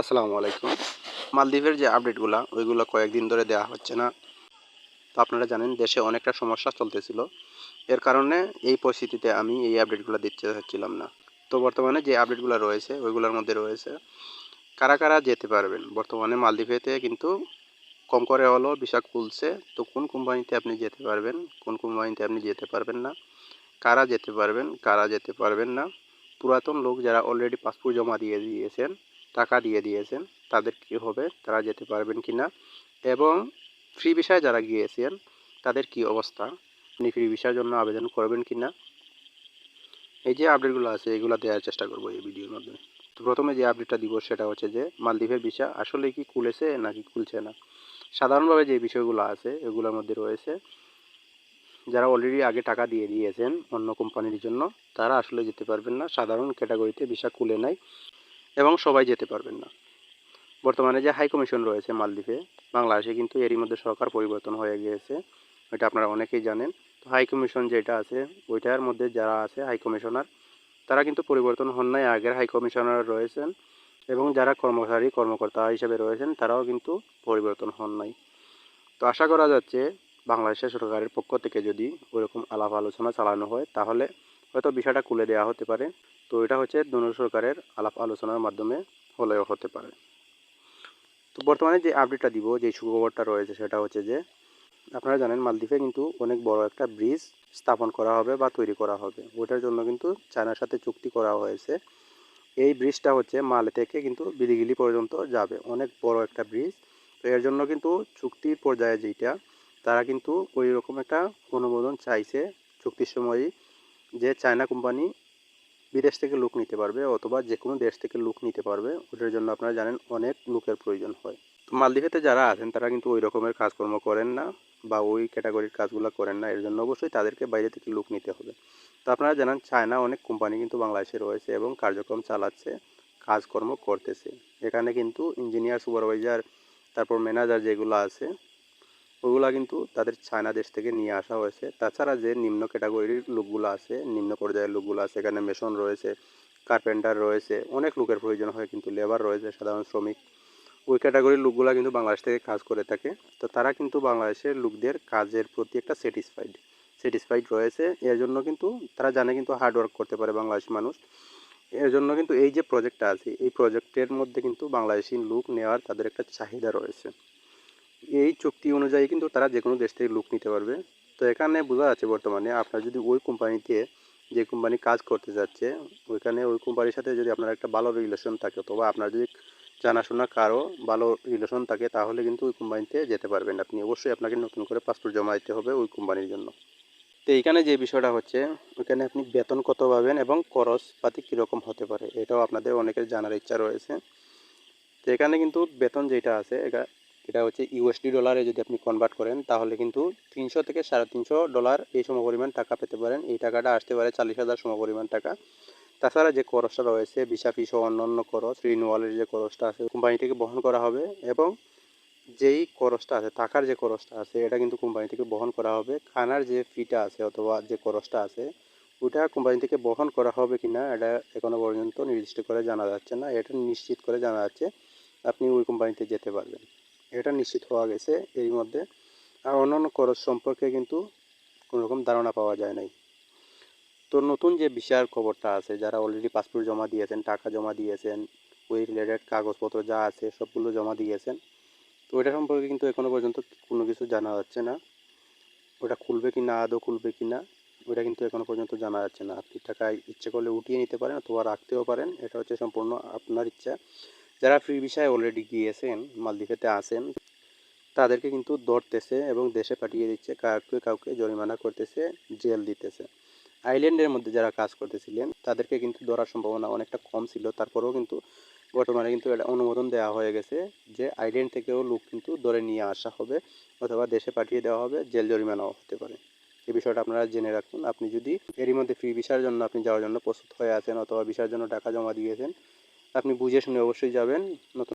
আসসালামু আলাইকুম। মালদ্বীপের যে আপডেটগুলো, ওইগুলো কয়েকদিন ধরে দেওয়া হচ্ছে না। তো আপনারা জানেন, দেশে অনেকটা সমস্যা চলতেছিল। এর কারণে এই পরিস্থিতিতে আমি এই আপডেটগুলো দিতে চাচ্ছিলাম না। তো বর্তমানে যে আপডেটগুলো রয়েছে, ওইগুলোর মধ্যে রয়েছে, কারা কারা যেতে পারবেন? বর্তমানে মালদ্বীপেতে কিন্তু কম করে হলো ভিসা খুলছে তো কোন কোম্পানিতে আপনি যেতে পারবেন, কোন কোম্পানিতে আপনি যেতে পারবেন না, কারা যেতে পারবেন, কারা যেতে পারবেন না। পুরাতন লোক যারা অলরেডি পাসপোর্ট জমা দিয়ে দিয়েছেন টাকা দিয়ে দিয়েছেন, তাদের কি হবে, তারা যেতে পারবেন কি না এবং ফ্রি ভিসায় যারা গিয়েছেন, তাদের কি অবস্থা? আপনি ফ্রি ভিসার জন্য আবেদন করবেন কি না এই যে আপডেটগুলো আছে, এগুলো দেওয়ার চেষ্টা করব এই ভিডিওর মাধ্যমে। তো প্রথমে যে আপডেটটা দিব সেটা হচ্ছে যে, মালদ্বীপের ভিসা আসলে কি খুলেছে নাকি খুলছে না? সাধারণভাবে যে বিষয়গুলো আছে, এগুলোর মধ্যে রয়েছে, যারা অলরেডি আগে টাকা দিয়ে দিয়েছেন অন্য কোম্পানির জন্য, তারা আসলে যেতে পারবেন না। সাধারণ ক্যাটাগরিতে ভিসা খুলে নাই। এবং সবাই যেতে পারবেন না। বর্তমানে যে হাই কমিশন রয়েছে মালদ্বীপে, বাংলাদেশে কিন্তু এরই মধ্যে সরকার পরিবর্তন হয়ে গিয়েছে, এটা আপনারা অনেকেই জানেন। তো হাই কমিশন যেটা আছে, ওইটার মধ্যে যারা আছে হাই কমিশনার তারা কিন্তু পরিবর্তন হন নাই, আগের হাই কমিশনার রয়েছেন এবং যারা কর্মচারী, কর্মকর্তা হিসেবে রয়েছেন, তারাও কিন্তু পরিবর্তন হন নাই। তো আশা করা যাচ্ছে, বাংলাদেশের সরকারের পক্ষ থেকে যদি ওরকম আলাপ আলোচনা চালানো হয়, তাহলে হয়তো বিষয়টা খুলে দেওয়া হতে পারে। তো এটা হচ্ছে দোনো সরকারের আলাপ আলোচনার মাধ্যমে হলেও হতে পারে। তো বর্তমানে যে আপডেটটা দিব, যে সুখবরটা রয়েছে সেটা হচ্ছে যে, আপনারা জানেন মালদ্বীপে কিন্তু অনেক বড় একটা ব্রিজ স্থাপন করা হবে বা তৈরি করা হবে। ওটার জন্য কিন্তু চায়নার সাথে চুক্তি করা হয়েছে। এই ব্রিজটা হচ্ছে মালে থেকে কিন্তু বিলিগিলি পর্যন্ত যাবে। অনেক বড় একটা ব্রিজ। তো এর জন্য কিন্তু চুক্তির পর্যায়ে যেটা তারা কিন্তু ওই রকম একটা অনুমোদন চাইছে চুক্তির সময়ই যে চায়না কোম্পানি বিদেশ থেকে লুক নিতে পারবে অথবা যে কোনো দেশ থেকে লুক নিতে পারবে ওটার জন্য আপনারা জানেন অনেক লোকের প্রয়োজন হয়। তো মালদ্বীপেতে যারা আছেন, তারা কিন্তু ওই রকমের কাজকর্ম করেন না বা ওই ক্যাটাগরির কাজগুলো করেন না। এর জন্য অবশ্যই তাদেরকে বাইরে থেকে লুক নিতে হবে। তো আপনারা জানেন, চায়না অনেক কোম্পানি কিন্তু বাংলাদেশে রয়েছে এবং কার্যক্রম চালাচ্ছে, কাজকর্ম করতেছে। এখানে কিন্তু ইঞ্জিনিয়ার সুপারভাইজার তারপর ম্যানেজার যেগুলো আছে ওগুলা কিন্তু তাদের চায়না দেশ থেকে নিয়ে আসা হয়েছে। তাছাড়া যে নিম্ন ক্যাটাগরির লোকগুলো আছে, নিম্ন পর্যায়ের লোকগুলো আছে, এখানে মেশন রয়েছে কার্পেন্টার রয়েছে, অনেক লোকের প্রয়োজন হয় কিন্তু লেবার রয়েছে, সাধারণ শ্রমিক। ওই ক্যাটাগরির লোকগুলা কিন্তু বাংলাদেশ থেকে কাজ করে থাকে। তো তারা কিন্তু বাংলাদেশের লোকদের কাজের প্রতি একটা স্যাটিসফাইড স্যাটিসফাইড রয়েছে। এর জন্য কিন্তু তারা জানে কিন্তু হার্ড ওয়ার্ক করতে পারে বাংলাদেশি মানুষ। এর জন্য কিন্তু এই যে প্রজেক্টটা আছে, এই প্রজেক্টের মধ্যে কিন্তু বাংলাদেশি লোক নেওয়ার তাদের একটা চাহিদা রয়েছে। এই চুক্তি অনুযায়ী কিন্তু তারা যে কোনো দেশ থেকে লোক নিতে পারবে। তো এখানে বোঝা যাচ্ছে বর্তমানে আপনার যদি ওই কোম্পানিতে যে কোম্পানি কাজ করতে যাচ্ছে, ওইখানে ওই কোম্পানির সাথে যদি আপনার একটা ভালো রিলেশন থাকে অথবা আপনার যদি জানাশোনা কারও ভালো রিলেশন থাকে, তাহলে কিন্তু ওই কোম্পানিতে যেতে পারবেন আপনি। অবশ্যই আপনাকে নতুন করে পাসপোর্ট জমা দিতে হবে ওই কোম্পানির জন্য। তো এইখানে যে বিষয়টা হচ্ছে, ওইখানে আপনি বেতন কত পাবেন এবং খরচপাতি কীরকম হতে পারে, এটাও আপনাদের অনেকের জানার ইচ্ছা রয়েছে। তো এখানে কিন্তু বেতন যেটা আছে, এটা এটা হচ্ছে ইউএসডি ডলারে যদি আপনি কনভার্ট করেন, তাহলে কিন্তু তিনশো থেকে সাড়ে তিনশো ডলার এই সমপরিমাণ টাকা পেতে পারেন। এই টাকাটা আসতে পারে চল্লিশ হাজার সমপরিমাণ টাকা। তাছাড়া যে খরচটা রয়েছে ভিসা ফিস অন্যান্য খরচ রিনিউয়ালের যে খরচটা আছে কোম্পানি থেকে বহন করা হবে এবং যেই খরচটা আছে, টাকার যে খরচটা আছে, এটা কিন্তু কোম্পানি থেকে বহন করা হবে। খানার যে ফিটা আছে অথবা যে খরচটা আছে ওটা কোম্পানি থেকে বহন করা হবে কি না এটা এখনও পর্যন্ত নির্দিষ্ট করে জানা যাচ্ছে না। এটা নিশ্চিত করে জানা যাচ্ছে, আপনি ওই কোম্পানিতে যেতে পারবেন। এটা নিশ্চিত হওয়া গেছে এর মধ্যে। আর অন্যান্য খরচ সম্পর্কে কিন্তু কোনো রকম ধারণা পাওয়া যায় নাই। তো নতুন যে বিষয়ের খবরটা আছে, যারা অলরেডি পাসপোর্ট জমা দিয়েছেন, টাকা জমা দিয়েছেন, ওই রিলেটেড কাগজপত্র যা আছে, সবগুলো জমা দিয়েছেন, তো ওইটা সম্পর্কে কিন্তু এখনও পর্যন্ত কোনো কিছু জানা যাচ্ছে না। ওটা খুলবে কি না আদৌ খুলবে কি না ওইটা কিন্তু এখনও পর্যন্ত জানা যাচ্ছে না। আপনি টাকা ইচ্ছে করলে উঠিয়ে নিতে পারেন অথবা রাখতেও পারেন, এটা হচ্ছে সম্পূর্ণ আপনার ইচ্ছা। যারা ফ্রি ভিসায় অলরেডি গিয়েছেন, মালদ্বীপেতে আছেন, তাদেরকে কিন্তু ধরতেছে এবং দেশে পাঠিয়ে দিচ্ছে, কাউকে কাউকে জরিমানা করতেছে, জেল দিতেছে। আইল্যান্ডের মধ্যে যারা কাজ করতেছিলেন, তাদেরকে কিন্তু ধরার সম্ভাবনা অনেকটা কম ছিল। তারপরেও কিন্তু বর্তমানে কিন্তু এটা অনুমোদন দেওয়া হয়ে গেছে যে আইল্যান্ড থেকেও লোক কিন্তু ধরে নিয়ে আসা হবে অথবা দেশে পাঠিয়ে দেওয়া হবে, জেল জরিমানাও হতে পারে। এই বিষয়টা আপনারা জেনে রাখুন। আপনি যদি এরই মধ্যে ফ্রি ভিসার জন্য আপনি যাওয়ার জন্য প্রস্তুত হয়ে আছেন অথবা ভিসার জন্য টাকা জমা দিয়েছেন আপনি বুঝে শুনে অবশ্যই যাবেন। নতুন